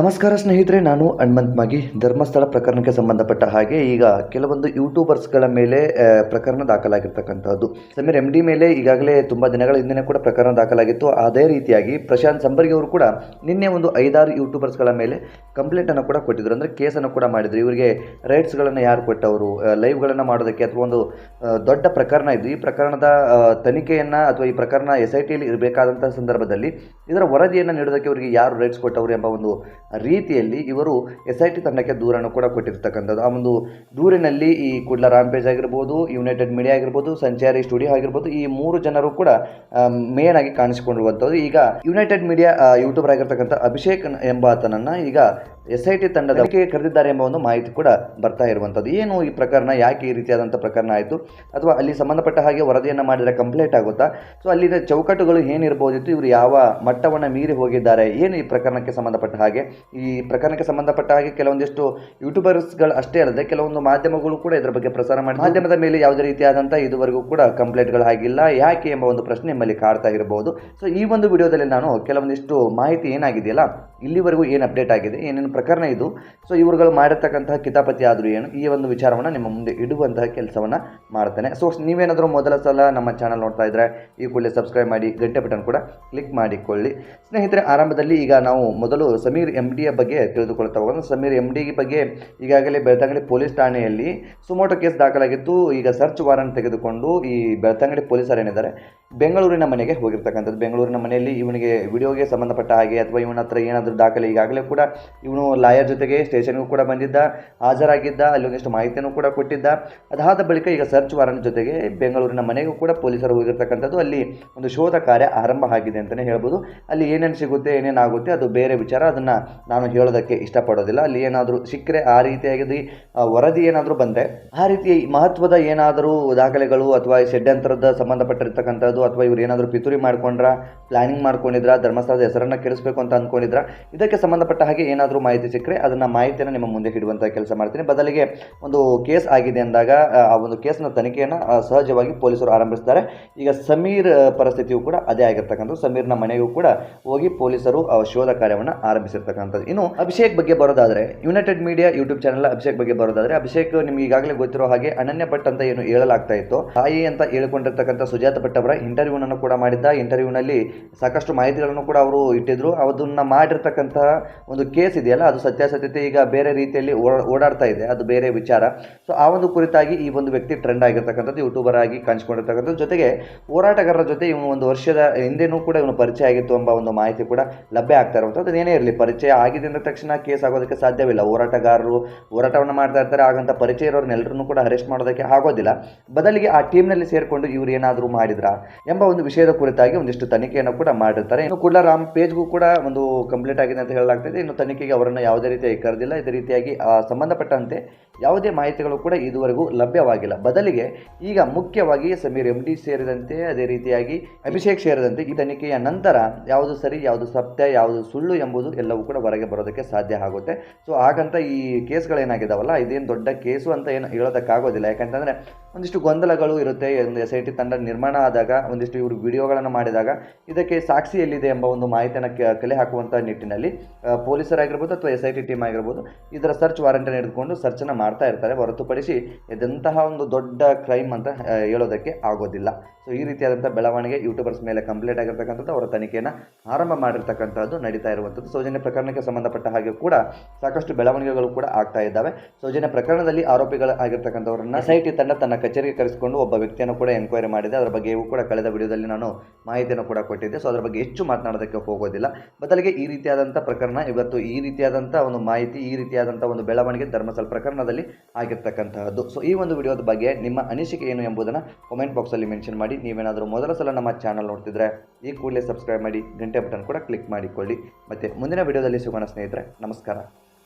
ನಮಸ್ಕಾರ ಸ್ನೇಹಿತರೆ, ನಾನು ಹನುಮಂತ್ ಮಾಗಿ. ಧರ್ಮಸ್ಥಳ ಪ್ರಕರಣಕ್ಕೆ ಸಂಬಂಧಪಟ್ಟ ಹಾಗೆ ಈಗ ಕೆಲವೊಂದು ಯೂಟ್ಯೂಬರ್ಸ್ಗಳ ಮೇಲೆ ಪ್ರಕರಣ ದಾಖಲಾಗಿರ್ತಕ್ಕಂಥದ್ದು. ಸಮೀರ್ ಎಂ ಡಿ ಮೇಲೆ ಈಗಾಗಲೇ ತುಂಬ ದಿನಗಳ ಹಿಂದೆ ಕೂಡ ಪ್ರಕರಣ ದಾಖಲಾಗಿತ್ತು. ಅದೇ ರೀತಿಯಾಗಿ ಪ್ರಶಾಂತ್ ಸಂಬರ್ಗಿ ಅವರು ಕೂಡ ನಿನ್ನೆ ಒಂದು ಐದಾರು ಯೂಟ್ಯೂಬರ್ಸ್ಗಳ ಮೇಲೆ ಕಂಪ್ಲೇಂಟನ್ನು ಕೂಡ ಕೊಟ್ಟಿದ್ರು. ಅಂದರೆ ಕೇಸನ್ನು ಕೂಡ ಮಾಡಿದರು. ಇವರಿಗೆ ರೈಟ್ಸ್ಗಳನ್ನು ಯಾರು ಕೊಟ್ಟವರು ಲೈವ್ಗಳನ್ನು ಮಾಡೋದಕ್ಕೆ ಅಥವಾ ಒಂದು ದೊಡ್ಡ ಪ್ರಕರಣ ಇದು ಈ ಪ್ರಕರಣದ ತನಿಖೆಯನ್ನು ಅಥವಾ ಈ ಪ್ರಕರಣ ಎಸ್ ಐ ಟಿಯಲ್ಲಿ ಇರಬೇಕಾದಂಥ ಸಂದರ್ಭದಲ್ಲಿ ಇದರ ವರದಿಯನ್ನು ನೀಡೋದಕ್ಕೆ ಇವರಿಗೆ ಯಾರು ರೈಟ್ಸ್ ಕೊಟ್ಟವರು ಎಂಬ ಒಂದು ರೀತಿಯಲ್ಲಿ ಇವರು ಎಸ್ ಐ ಟಿ ತಂಡಕ್ಕೆ ದೂರನ್ನು ಕೂಡ ಕೊಟ್ಟಿರ್ತಕ್ಕಂಥದ್ದು. ಆ ಒಂದು ದೂರಿನಲ್ಲಿ ಈ ಕುಡ್ಲ ರಾಂಪೇಜ್ ಆಗಿರ್ಬೋದು, ಯುನೈಟೆಡ್ ಮೀಡಿಯಾ ಆಗಿರ್ಬೋದು, ಸಂಚಾರಿ ಸ್ಟುಡಿಯೋ ಆಗಿರ್ಬೋದು, ಈ ಮೂರು ಜನರು ಕೂಡ ಮೇನ್ ಆಗಿ ಕಾಣಿಸಿಕೊಂಡಿರುವಂಥದ್ದು. ಈಗ ಯುನೈಟೆಡ್ ಮೀಡಿಯಾ ಯೂಟ್ಯೂಬರ್ ಆಗಿರ್ತಕ್ಕಂಥ ಅಭಿಷೇಕ್ ಎಂಬಾತನನ್ನು ಈಗ ಎಸ್ ಐ ಟಿ ತಂಡದ ಕರೆದಿದ್ದಾರೆ ಎಂಬ ಒಂದು ಮಾಹಿತಿ ಕೂಡ ಬರ್ತಾ ಇರುವಂಥದ್ದು. ಏನು ಈ ಪ್ರಕರಣ, ಯಾಕೆ ಈ ರೀತಿಯಾದಂಥ ಪ್ರಕರಣ ಆಯಿತು? ಅಥವಾ ಅಲ್ಲಿ ಸಂಬಂಧಪಟ್ಟ ಹಾಗೆ ವರದಿಯನ್ನು ಮಾಡಿದರೆ ಕಂಪ್ಲೇಂಟ್ ಆಗುತ್ತಾ? ಸೊ ಅಲ್ಲಿನ ಚೌಕಟ್ಟುಗಳು ಏನಿರ್ಬೋದಿತ್ತು? ಇವರು ಯಾವ ಮಟ್ಟವನ್ನು ಮೀರಿ ಹೋಗಿದ್ದಾರೆ? ಏನು ಈ ಪ್ರಕರಣಕ್ಕೆ ಸಂಬಂಧಪಟ್ಟ ಹಾಗೆ? ಈ ಪ್ರಕರಣಕ್ಕೆ ಸಂಬಂಧಪಟ್ಟ ಹಾಗೆ ಕೆಲವೊಂದಿಷ್ಟು ಯೂಟ್ಯೂಬರ್ಸ್ಗಳು ಅಷ್ಟೇ ಅಲ್ಲದೆ ಕೆಲವೊಂದು ಮಾಧ್ಯಮಗಳು ಕೂಡ ಇದರ ಬಗ್ಗೆ ಪ್ರಸಾರ ಮಾಡಿ ಮಾಧ್ಯಮದ ಮೇಲೆ ಯಾವುದೇ ರೀತಿಯಾದಂಥ ಇದುವರೆಗೂ ಕೂಡ ಕಂಪ್ಲೇಂಟ್ಗಳು ಆಗಿಲ್ಲ. ಯಾಕೆ ಎಂಬ ಒಂದು ಪ್ರಶ್ನೆ ನಿಮ್ಮಲ್ಲಿ ಕಾಡ್ತಾ ಇರಬಹುದು. ಸೊ ಈ ಒಂದು ವಿಡಿಯೋದಲ್ಲಿ ನಾನು ಕೆಲವೊಂದಿಷ್ಟು ಮಾಹಿತಿ ಏನಾಗಿದೆಯಲ್ಲ, ಇಲ್ಲಿವರೆಗೂ ಏನು ಅಪ್ಡೇಟ್ ಆಗಿದೆ, ಏನೇನು ಪ್ರಕರಣ ಇದು ಸೊ ಇವರುಗಳು ಮಾಡಿರ್ತಕ್ಕಂತಹ ಕಿತಾಪತಿ ಆದರೂ ಏನು, ಈ ಒಂದು ವಿಚಾರವನ್ನು ನಿಮ್ಮ ಮುಂದೆ ಇಡುವಂತಹ ಕೆಲಸವನ್ನು ಮಾಡ್ತೇನೆ. ಸೊ ನೀವೇನಾದರೂ ಮೊದಲ ಸಲ ನಮ್ಮ ಚಾನಲ್ ನೋಡ್ತಾ ಇದ್ದರೆ ಈ ಕೂಡಲೇ ಸಬ್ಸ್ಕ್ರೈಬ್ ಮಾಡಿ, ಗಂಟೆ ಬಟನ್ ಕೂಡ ಕ್ಲಿಕ್ ಮಾಡಿಕೊಳ್ಳಿ. ಸ್ನೇಹಿತರೆ, ಆರಂಭದಲ್ಲಿ ಈಗ ನಾವು ಮೊದಲು ಸಮೀರ್ ಡಿಯ ಬಗ್ಗೆ ತಿಳಿದುಕೊಳ್ತಾ ಹೋಗೋಣ ಸಮೀರ್ ಎಂ ಡಿ ಬಗ್ಗೆ ಈಗಾಗಲೇ ಬೆಳ್ತಂಗಡಿ ಪೊಲೀಸ್ ಠಾಣೆಯಲ್ಲಿ ಸುಮೋಟೋ ಕೇಸ್ ದಾಖಲಾಗಿದ್ದು, ಈಗ ಸರ್ಚ್ ವಾರಂಟ್ ತೆಗೆದುಕೊಂಡು ಈ ಬೆಳ್ತಂಗಡಿ ಪೊಲೀಸರು ಏನಿದ್ದಾರೆ, ಬೆಂಗಳೂರಿನ ಮನೆಗೆ ಹೋಗಿರ್ತಕ್ಕಂಥದ್ದು. ಬೆಂಗಳೂರಿನ ಮನೆಯಲ್ಲಿ ಇವನಿಗೆ ವಿಡಿಯೋಗೆ ಸಂಬಂಧಪಟ್ಟ ಹಾಗೆ ಅಥವಾ ಇವನ ಹತ್ರ ಏನಾದರೂ ದಾಖಲೆ ಈಗಾಗಲೇ ಕೂಡ ಇವನು ಲಾಯರ್ ಜೊತೆಗೆ ಸ್ಟೇಷನ್ಗೂ ಕೂಡ ಬಂದಿದ್ದ, ಹಾಜರಾಗಿದ್ದ, ಅಲ್ಲಿ ಒಂದಿಷ್ಟು ಮಾಹಿತಿಯನ್ನು ಕೂಡ ಕೊಟ್ಟಿದ್ದ. ಅದಾದ ಬಳಿಕ ಈಗ ಸರ್ಚ್ ವಾರಂಟ್ ಜೊತೆಗೆ ಬೆಂಗಳೂರಿನ ಮನೆಗೂ ಕೂಡ ಪೊಲೀಸರು ಹೋಗಿರ್ತಕ್ಕಂಥದ್ದು. ಅಲ್ಲಿ ಒಂದು ಶೋಧ ಕಾರ್ಯ ಆರಂಭ ಆಗಿದೆ ಅಂತಲೇ ಹೇಳ್ಬೋದು. ಅಲ್ಲಿ ಏನೇನು ಸಿಗುತ್ತೆ, ಏನೇನಾಗುತ್ತೆ, ಅದು ಬೇರೆ ವಿಚಾರ. ಅದನ್ನು ನಾನು ಹೇಳೋದಕ್ಕೆ ಇಷ್ಟಪಡೋದಿಲ್ಲ. ಅಲ್ಲಿ ಏನಾದರೂ ಸಿಕ್ಕರೆ ಆ ರೀತಿಯಾಗಿ ವರದಿ ಏನಾದರೂ ಬಂದರೆ ಆ ರೀತಿ ಮಹತ್ವದ ಏನಾದರೂ ದಾಖಲೆಗಳು ಅಥವಾ ಈ ಷಡ್ಯಂತರದ ಸಂಬಂಧಪಟ್ಟಿರ್ತಕ್ಕಂಥದ್ದು ಅಥವಾ ಇವ್ರು ಏನಾದರೂ ಪಿತೂರಿ ಮಾಡ್ಕೊಂಡ್ರ ಪ್ಲಾನಿಂಗ್ ಮಾಡ್ಕೊಂಡಿದ್ರ ಧರ್ಮಸ್ಥಳದ ಹೆಸರನ್ನು ಕೆಡಿಸ್ಬೇಕು ಅಂತ ಅಂದ್ಕೊಂಡಿದ್ರ ಇದಕ್ಕೆ ಸಂಬಂಧಪಟ್ಟ ಹಾಗೆ ಏನಾದರೂ ಮಾಹಿತಿ ಸಿಕ್ಕರೆ ಅದನ್ನು ಮಾಹಿತಿಯನ್ನು ನಿಮ್ಮ ಮುಂದೆ ಇಡುವಂಥ ಕೆಲಸ ಮಾಡ್ತೀನಿ. ಬದಲಿಗೆ ಒಂದು ಕೇಸ್ ಆಗಿದೆ ಅಂದಾಗ ಆ, ಒಂದು ಕೇಸ್ನ ತನಿಖೆಯನ್ನು ಸಹಜವಾಗಿ ಪೊಲೀಸರು ಆರಂಭಿಸ್ತಾರೆ. ಈಗ ಸಮೀರ್ ಪರಿಸ್ಥಿತಿಯು ಕೂಡ ಅದೇ ಆಗಿರ್ತಕ್ಕಂಥದ್ದು. ಸಮೀರ್ನ ಮನೆಗೂ ಕೂಡ ಹೋಗಿ ಪೊಲೀಸರು ಶೋಧ ಕಾರ್ಯವನ್ನು ಆರಂಭಿಸಿರ್ತಕ್ಕಂಥದ್ದು ಇನ್ನು ಅಭಿಷೇಕ್ ಬಗ್ಗೆ ಬರೋದಾದ್ರೆ United Media YouTube channel Abhishek ಬಗ್ಗೆ ಬರೋದಾದ್ರೆ, ಅಭಿಷೇಕ್ ನಿಮ್ಗೆ ಈಗಾಗಲೇ ಗೊತ್ತಿರೋ ಹಾಗೆ ಅನನ್ಯ ಭಟ್ ಅಂತ ಏನು ಹೇಳಲಾಗ್ತಾ ಇತ್ತು. ತಾಯಿ ಅಂತ ಹೇಳಿಕೊಂಡಿರ್ತಕ್ಕಂಥ ಸುಜಾತ ಭಟ್ ಅವರ ಇಂಟರ್ವ್ಯೂನನ್ನು ಕೂಡ ಮಾಡಿದ್ದ. ಇಂಟರ್ವ್ಯೂನಲ್ಲಿ ಸಾಕಷ್ಟು ಮಾಹಿತಿಗಳನ್ನು ಕೂಡ ಅವರು ಇಟ್ಟಿದ್ರು. ಅದನ್ನ ಮಾಡಿರ್ತಕ್ಕಂತಹ ಒಂದು ಕೇಸ್ ಇದೆಯಲ್ಲ, ಅದು ಸತ್ಯಾಸತ್ಯತೆ ಈಗ ಬೇರೆ ರೀತಿಯಲ್ಲಿ ಓಡಾ- ಓಡಾಡ್ತಾ ಇದೆ. ಅದು ಬೇರೆ ವಿಚಾರ. ಸೊ ಆ ಒಂದು ಕುರಿತಾಗಿ ಈ ಒಂದು ವ್ಯಕ್ತಿ ಟ್ರೆಂಡ್ ಆಗಿರ್ತಕ್ಕಂಥದ್ದು ಯೂಟ್ಯೂಬರ್ ಆಗಿ ಕಾಣಿಸ್ಕೊಂಡಿರ್ತಕ್ಕಂಥದ್ದು. ಜೊತೆಗೆ ಹೋರಾಟಗಾರರ ಜೊತೆ ಇವನು ಒಂದು ವರ್ಷದ ಹಿಂದೆನೂ ಕೂಡ ಇವನು ಪರಿಚಯ ಆಗಿತ್ತು ಎಂಬ ಒಂದು ಮಾಹಿತಿ ಕೂಡ ಲಭ್ಯ ಆಗ್ತಾ ಇರುವಂಥದ್ದು. ಏನೇ ಇರಲಿ, ಪರಿಚಯ ಆಗಿದೆ ಅಂದ ತಕ್ಷಣ ಕೇಸ್ ಆಗೋದಕ್ಕೆ ಸಾಧ್ಯವಿಲ್ಲ. ಹೋರಾಟಗಾರರು ಹೋರಾಟವನ್ನು ಮಾಡ್ತಾ ಇರ್ತಾರೆ. ಹಾಗಂತ ಪರಿಚಯ ಇರೋರ್ನೆಲ್ಲರನ್ನೂ ಕೂಡ ಅರೆಸ್ಟ್ ಮಾಡೋದಕ್ಕೆ ಆಗೋದಿಲ್ಲ. ಬದಲಿಗೆ ಆ ಟೀಮ್ನಲ್ಲಿ ಸೇರಿಕೊಂಡು ಇವರು ಏನಾದರೂ ಮಾಡಿದ್ರಾ ಎಂಬ ಒಂದು ವಿಷಯದ ಕುರಿತಾಗಿ ಒಂದಿಷ್ಟು ತನಿಖೆಯನ್ನು ಕೂಡ ಮಾಡಿರ್ತಾರೆ. ಇನ್ನು ಕೂಡ ರಾಮ್ ಪೇಜ್ಗೂ ಕೂಡ ಒಂದು ಕಂಪ್ಲೀಟ್ ಆಗಿದೆ ಅಂತ ಹೇಳಲಾಗ್ತದೆ ಇನ್ನು ತನಿಖೆಗೆ ಅವರನ್ನು ಯಾವುದೇ ರೀತಿಯಾಗಿ ಕರೆದಿಲ್ಲ. ಇದೇ ರೀತಿಯಾಗಿ ಸಂಬಂಧಪಟ್ಟಂತೆ ಯಾವುದೇ ಮಾಹಿತಿಗಳು ಕೂಡ ಇದುವರೆಗೂ ಲಭ್ಯವಾಗಿಲ್ಲ. ಬದಲಿಗೆ ಈಗ ಮುಖ್ಯವಾಗಿ ಸಮೀರ್ ಎಂ ಡಿ ಸೇರಿದಂತೆ ಅದೇ ರೀತಿಯಾಗಿ ಅಭಿಷೇಕ್ ಸೇರಿದಂತೆ ಈ ತನಿಖೆಯ ನಂತರ ಯಾವುದು ಸರಿ, ಯಾವುದು ಸತ್ಯ, ಯಾವುದು ಸುಳ್ಳು ಎಂಬುದು ಎಲ್ಲವೂ ಕೂಡ ಹೊರಗೆ ಬರೋದಕ್ಕೆ ಸಾಧ್ಯ ಆಗುತ್ತೆ. ಸೊ ಹಾಗಂತ ಈ ಕೇಸ್ಗಳೇನಾಗಿದ್ದಾವಲ್ಲ ಇದೇನು ದೊಡ್ಡ ಕೇಸು ಅಂತ ಏನು ಹೇಳೋದಕ್ಕಾಗೋದಿಲ್ಲ. ಯಾಕಂತಂದರೆ ಒಂದಿಷ್ಟು ಗೊಂದಲಗಳು ಇರುತ್ತೆ, ಒಂದು ಎಸ್ ಐ ಟಿ ತಂಡ ನಿರ್ಮಾಣ ಆದಾಗ, ಒಂದಿಷ್ಟು ಇವರು ವಿಡಿಯೋಗಳನ್ನು ಮಾಡಿದಾಗ, ಇದಕ್ಕೆ ಸಾಕ್ಷಿ ಎಲ್ಲಿದೆ ಎಂಬ ಒಂದು ಮಾಹಿತಿಯನ್ನು ಕಲೆ ಹಾಕುವಂಥ ನಿಟ್ಟಿನಲ್ಲಿ ಪೊಲೀಸರಾಗಿರ್ಬೋದು ಅಥವಾ ಎಸ್ ಐ ಟಿ ಟೀಮ್ ಆಗಿರ್ಬೋದು, ಇದರ ಸರ್ಚ್ ವಾರಂಟನ್ನು ಹಿಡಿದುಕೊಂಡು ಸರ್ಚನ್ನು ಮಾಡ್ತಾ ಇರ್ತಾರೆ ಹೊರತುಪಡಿಸಿ ಇದಂತಹ ಒಂದು ದೊಡ್ಡ ಕ್ರೈಮ್ ಅಂತ ಹೇಳೋದಕ್ಕೆ ಆಗೋದಿಲ್ಲ. ಸೊ ಈ ರೀತಿಯಾದಂಥ ಬೆಳವಣಿಗೆ ಯೂಟ್ಯೂಬರ್ಸ್ ಮೇಲೆ ಕಂಪ್ಲೇಂಟ್ ಆಗಿರ್ತಕ್ಕಂಥದ್ದು ಅವರ ತನಿಖೆಯನ್ನು ಆರಂಭ ಮಾಡಿರ್ತಕ್ಕಂಥದ್ದು ನಡೀತಾ ಇರುವಂಥದ್ದು. ಸೌಜನ್ಯ ಪ್ರಕರಣಕ್ಕೆ ಸಂಬಂಧಪಟ್ಟ ಹಾಗೆ ಕೂಡ ಸಾಕಷ್ಟು ಬೆಳವಣಿಗೆಗಳು ಕೂಡ ಆಗ್ತಾ ಇದ್ದಾವೆ. ಸೌಜನ್ಯ ಪ್ರಕರಣದಲ್ಲಿ ಆರೋಪಿಗಳು ಆಗಿರ್ತಕ್ಕಂಥವರನ್ನ ಎಸ್ ಐ ಟಿ ತಂಡ ತನ್ನ ಕಚೇರಿಗೆ ಕರೆಸಿಕೊಂಡು ಒಬ್ಬ ವ್ಯಕ್ತಿಯನ್ನು ಕೂಡ ಎನ್ಕ್ವೈರಿ ಮಾಡಿದೆ. ಅದರ ಬಗ್ಗೆಯೂ ಕೂಡ ಕಳೆದ ವಿಡಿಯೋದಲ್ಲಿ ನಾನು ಮಾಹಿತಿಯನ್ನು ಕೂಡ ಕೊಟ್ಟಿದ್ದೆ. ಸೊ ಅದರ ಬಗ್ಗೆ ಹೆಚ್ಚು ಮಾತನಾಡೋದಕ್ಕೆ ಹೋಗೋದಿಲ್ಲ. ಬದಲಿಗೆ ಈ ರೀತಿಯಾದಂಥ ಪ್ರಕರಣ ಇವತ್ತು ಈ ರೀತಿಯಾದಂಥ ಒಂದು ಮಾಹಿತಿ ಈ ರೀತಿಯಾದಂಥ ಒಂದು ಬೆಳವಣಿಗೆ ಧರ್ಮಸ್ಥಳ ಪ್ರಕರಣದಲ್ಲಿ ಆಗಿರ್ತಕ್ಕಂತಹದ್ದು. ಸೊ ಈ ಒಂದು ವಿಡಿಯೋದ ಬಗ್ಗೆ ನಿಮ್ಮ ಅನಿಸಿಕೆ ಏನು ಎಂಬುದನ್ನು ಕಮೆಂಟ್ ಬಾಕ್ಸಲ್ಲಿ ಮೆನ್ಷನ್ ಮಾಡಿ. ನೀವೇನಾದರೂ ಮೊದಲ ಸಲ ನಮ್ಮ ಚಾನಲ್ ನೋಡ್ತಿದ್ರೆ ಈ ಕೂಡಲೇ ಸಬ್ಸ್ಕ್ರೈಬ್ ಮಾಡಿ ಗಂಟೆ ಬಟನ್ ಕೂಡ ಕ್ಲಿಕ್ ಮಾಡಿಕೊಳ್ಳಿ. ಮತ್ತು ಮುಂದಿನ ವಿಡಿಯೋದಲ್ಲಿ ಸಿಗೋಣ ಸ್ನೇಹಿತರೆ, ನಮಸ್ಕಾರ.